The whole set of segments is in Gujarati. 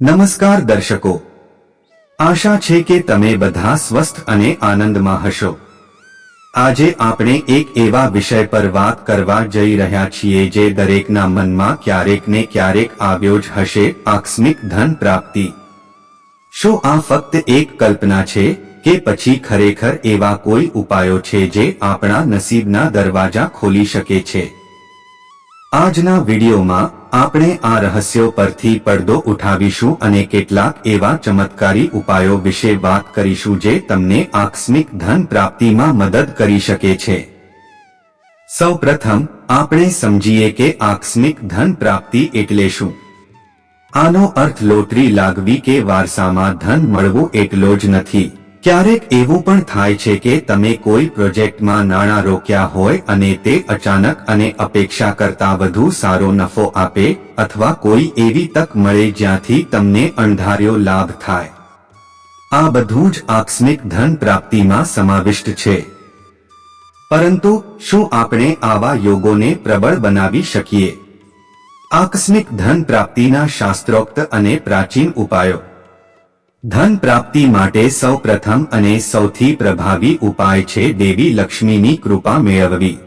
નમસ્કાર દર્શકો. આશા છે કે તમે બધા સ્વસ્થ અને આનંદમાં હશો. આજે આપણે એક એવા વિષય પર વાત કરવા જઈ રહ્યા છીએ જે દરેકના મનમાં ક્યારેક ને ક્યારેક આવ્યો જ હશે, આકસ્મિક ધન પ્રાપ્તિ. શું આ ફક્ત એક કલ્પના છે કે પછી ખરેખર એવા કોઈ ઉપાયો છે જે આપણા નસીબના દરવાજા ખોલી શકે છે? આજના વિડીયોમાં આપણે આ રહસ્યો પરથી પડદો ઉઠાવીશું અને કેટલાક એવા ચમત્કારી ઉપાયો વિશે વાત કરીશું જે તમને આકસ્મિક ધન પ્રાપ્તિમાં મદદ કરી શકે છે. સૌપ્રથમ, આપણે સમજીએ કે આકસ્મિક ધન પ્રાપ્તિ એટલે શું? આનો અર્થ લોટરી લાગવી કે વારસામાં ધન મળવું એટલો જ નથી. ક્યારેક એવું પણ થાય છે કે તમે કોઈ પ્રોજેક્ટમાં નાણાં રોક્યા હોય અને તે અચાનક અને અપેક્ષા કરતા વધુ સારો નફો આપે અથવા કોઈ એવી તક મળે જ્યાંથી તમને અણધાર્યો લાભ થાય. આ બધું જ આકસ્મિક ધન પ્રાપ્તિમાં સમાવિષ્ટ છે. પરંતુ શું આપણે આવા યોગોને પ્રબળ બનાવી શકીએ? આકસ્મિક ધન પ્રાપ્તિના શાસ્ત્રોક્ત અને પ્રાચીન ઉપાયો. ધન પ્રાપ્તિ માટે સૌ પ્રથમ અને સૌથી પ્રભાવી ઉપાય છે દેવી લક્ષ્મીની કૃપા મેળવવી.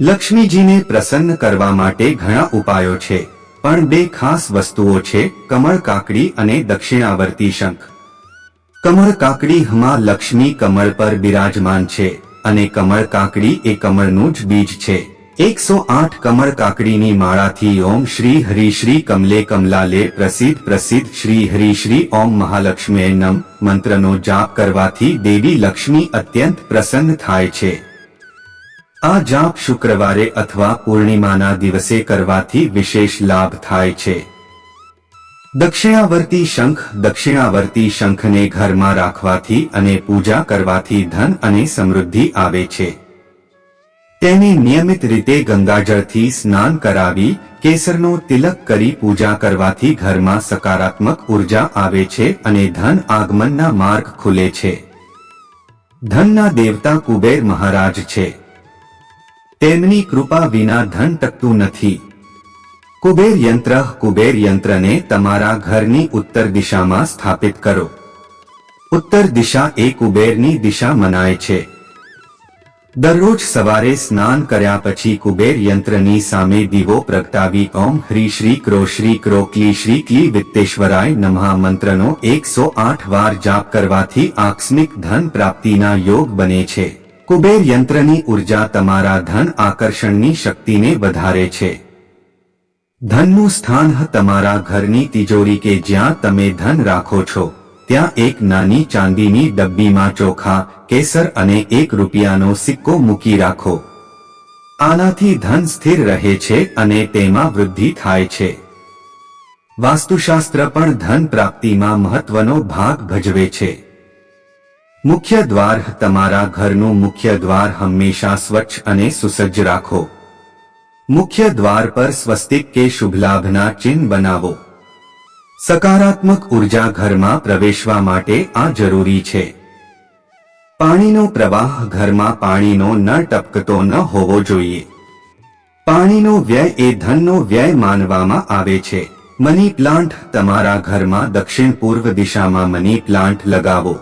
લક્ષ્મીજીને પ્રસન્ન કરવા માટે ઘણા ઉપાયો છે, પણ બે ખાસ વસ્તુઓ છે, કમળ કાકડી અને દક્ષિણાવર્તી શંખ. કમળ કાકડી હમાં લક્ષ્મી કમળ પર બિરાજમાન છે, અને કમળ કાકડી એ કમળનું જ બીજ છે. એકસો આઠ કમળ કાકડીની માળાથી ઓમ શ્રી હરિ શ્રી કમલે કમલાલે પ્રસિદ્ધ પ્રસિદ્ધ શ્રી હરિ શ્રી ઓમ મહાલક્ષ્મી નમ મંત્રનો જાપ કરવાથી દેવી લક્ષ્મી અત્યંત પ્રસન્ન થાય છે. આ જાપ શુક્રવારે અથવા પૂર્ણિમાના દિવસે કરવાથી વિશેષ લાભ થાય છે. દક્ષિણાવર્તી શંખ દક્ષિણાવર્તી શંખને ઘરમાં રાખવાથી અને પૂજા કરવાથી ધન અને સમૃદ્ધિ આવે છે. તેની નિયમિત રીતે ગંગાજળથી સ્નાન કરાવી, કેસરનો તિલક કરી પૂજા કરવાથી ઘરમાં સકારાત્મક ઊર્જા આવે છે અને ધન આગમનના માર્ગ ખુલે છે. ધનના દેવતા કુબેર મહારાજ છે. તેમની કૃપા વિના ધન ટકતું નથી. કુબેર યંત્ર, કુબેર યંત્રને તમારા ઘરની ઉત્તર દિશામાં સ્થાપિત કરો. ઉત્તર દિશા એ કુબેરની દિશા મનાય છે. દરરોજ સવારે સ્નાન કર્યા પછી કુબેર યંત્રની સામે દીવો પ્રગટાવી, ઓમ હ્રી શ્રી ક્રો શ્રી ક્રો ક્લી શ્રી ક્લી વિત્તેશ્વરાય નમઃ મંત્રનો એકસો આઠ વાર જાપ કરવાથી આકસ્મિક ધન પ્રાપ્તિના યોગ બને છે. કુબેર યંત્રની ઊર્જા તમારા ધન આકર્ષણની શક્તિને વધારે છે. ધનનું સ્થાન તમારા ઘરની તિજોરી કે જ્યાં તમે ધન રાખો છો. ત્યાં એક નાની ચાંદીની ડબ્બીમાં ચોખા, કેસર અને એક રૂપિયાનો સિક્કો મૂકી રાખો. આનાથી ધન સ્થિર રહે છે અને તેમાં વૃદ્ધિ થાય છે. વાસ્તુશાસ્ત્ર પણ ધન પ્રાપ્તિમાં મહત્વનો ભાગ ભજવે છે. મુખ્ય દ્વાર તમારા ઘરનું મુખ્ય દ્વાર હંમેશા સ્વચ્છ અને સુસજ્જ રાખો. મુખ્ય દ્વાર પર સ્વસ્તિક કે શુભલાભના ચિહ્ન બનાવો. સકારાત્મક ઊર્જા ઘરમાં પ્રવેશવા માટે આ જરૂરી છે. પાણીનો પ્રવાહ ઘરમાં પાણીનો ન ટપકતો ન હોવો જોઈએ. પાણીનો વ્યય એ ધનનો વ્યય માનવામાં આવે છે. મની પ્લાન્ટ તમારા ઘરમાં દક્ષિણ પૂર્વ દિશામાં મની પ્લાન્ટ લગાવો.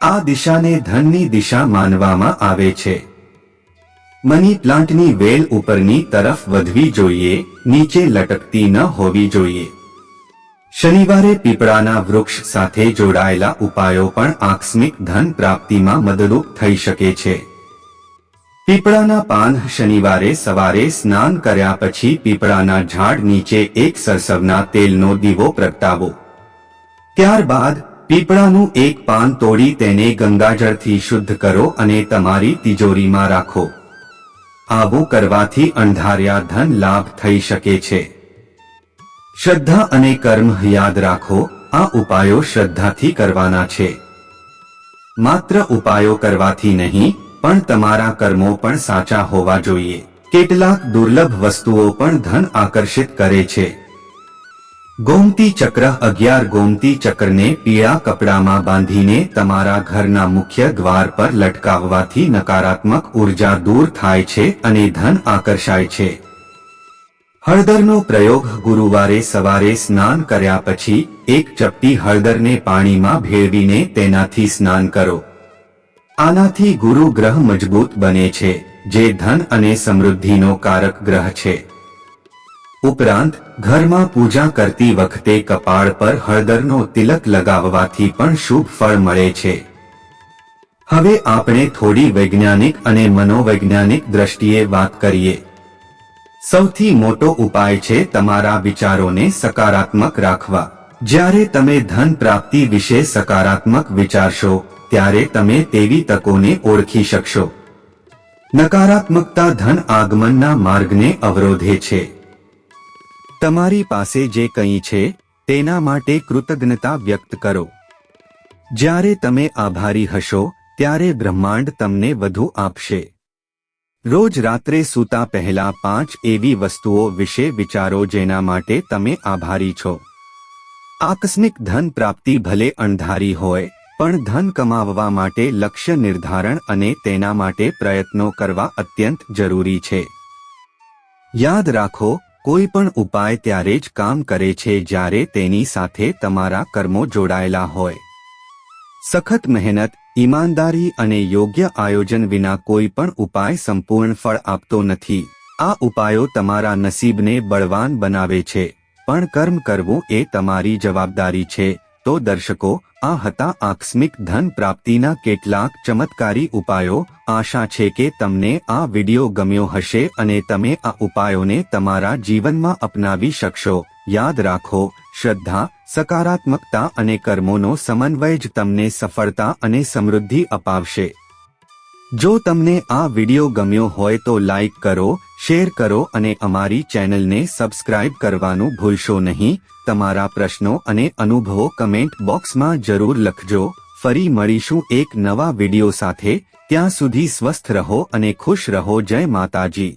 આ દિશાને ધનની દિશા માનવામાં આવે છે. મની પ્લાન્ટની વેલ ઉપરની તરફ વધવી જોઈએ, નીચે લટકતી ન હોવી જોઈએ. શનિવારે પીપળાના વૃક્ષ સાથે જોડાયેલા ઉપાયો પણ આકસ્મિક ધન પ્રાપ્તિમાં મદદરૂપ થઈ શકે છે. પીપળાના પાન શનિવારે સવારે સ્નાન કર્યા પછી પીપળાના ઝાડ નીચે એક સરસવના તેલનો દીવો પ્રગટાવો. ત્યારબાદ પીપળાનું એક પાન તોડી તેને ગંગાજળથી શુદ્ધ કરો અને તમારી તિજોરીમાં રાખો. આવું કરવાથી અણધાર્યા ધન લાભ થઈ શકે છે. શ્રદ્ધા અને કર્મ યાદ રાખો, આ ઉપાયો શ્રદ્ધાથી કરવાના છે. માત્ર ઉપાયો કરવાથી નહીં, પણ તમારા કર્મો પણ સાચા હોવા જોઈએ. કેટલાક દુર્લભ વસ્તુઓ પણ ધન આકર્ષિત કરે છે. ગોમતી ચક્ર અગિયાર ગોમતી ચક્રને પીળા કપડામાં બાંધીને તમારા ઘરના મુખ્ય દ્વાર પર લટકાવવાથી નકારાત્મક ઊર્જા દૂર થાય છે અને ધન આકર્ષાય છે. હળદરનો પ્રયોગ ગુરુવારે સવારે સ્નાન કર્યા પછી એક ચપટી હળદરને પાણીમાં ભેળવીને તેનાથી સ્નાન કરો. આનાથી ગુરુ ગ્રહ મજબૂત બને છે, જે ધન અને સમૃદ્ધિનો કારક ગ્રહ છે. ઉપરાંત, ઘરમાં પૂજા કરતી વખતે કપાળ પર હળદરનો તિલક લગાવવાથી પણ શુભ ફળ મળે છે. હવે આપણે થોડી વૈજ્ઞાનિક અને મનોવૈજ્ઞાનિક દ્રષ્ટિએ વાત કરીએ. સૌથી મોટો ઉપાય છે તમારા વિચારોને સકારાત્મક રાખવા. જ્યારે તમે ધન પ્રાપ્તિ વિશે સકારાત્મક વિચારશો, ત્યારે તમે તેવી તકોને ઓળખી શકશો. નકારાત્મકતા ધન આગમનના માર્ગને અવરોધે છે. તમારી પાસે જે કંઈ છે, તેના માટે કૃતજ્ઞતા વ્યક્ત કરો. જ્યારે તમે આભારી હશો, ત્યારે બ્રહ્માંડ તમને વધુ આપશે. રોજ રાત્રે સૂતા પહેલા પાંચ એવી વસ્તુઓ વિશે વિચારો જેના માટે તમે આભારી છો. આકસ્મિક ધન પ્રાપ્તિ ભલે અણધારી હોય, પણ ધન કમાવવા માટે લક્ષ્ય નિર્ધારણ અને તેના માટે પ્રયત્નો કરવા અત્યંત જરૂરી છે. યાદ રાખો, કોઈ પણ ઉપાય ત્યારે જ કામ કરે છે જ્યારે તેની સાથે તમારા કર્મો જોડાયેલા હોય. સખત મહેનત, ઈમાનદારી અને યોગ્ય આયોજન વિના કોઈ પણ ઉપાય સંપૂર્ણ ફળ આપતો નથી. આ ઉપાયો તમારા નસીબને બળવાન બનાવે છે. પણ કર્મ કરવું એ તમારી જવાબદારી છે. તો દર્શકો, આ હતા આકસ્મિક ધન પ્રાપ્તિના કેટલાક ચમત્કારી ઉપાયો. આશા છે કે તમને આ વિડિયો ગમ્યો હશે અને તમે આ ઉપાયોને તમારા જીવનમાં અપનાવી શકશો. યાદ રાખો, શ્રદ્ધા, સકારાત્મકતા અને કર્મોનો સમન્વય જ તમને સફળતા અને સમૃદ્ધિ અપાવશે. જો તમને આ વિડિયો ગમ્યો હોય તો લાઈક કરો, શેર કરો અને અમારી ચેનલને સબસ્ક્રાઇબ કરવાનું ભૂલશો નહીં. તમારા પ્રશ્નો અને અનુભવો કમેન્ટ બોક્સમાં જરૂર લખજો. ફરી મળીશું એક નવા વિડિયો સાથે. ત્યાં સુધી સ્વસ્થ રહો અને ખુશ રહો. જય માતાજી.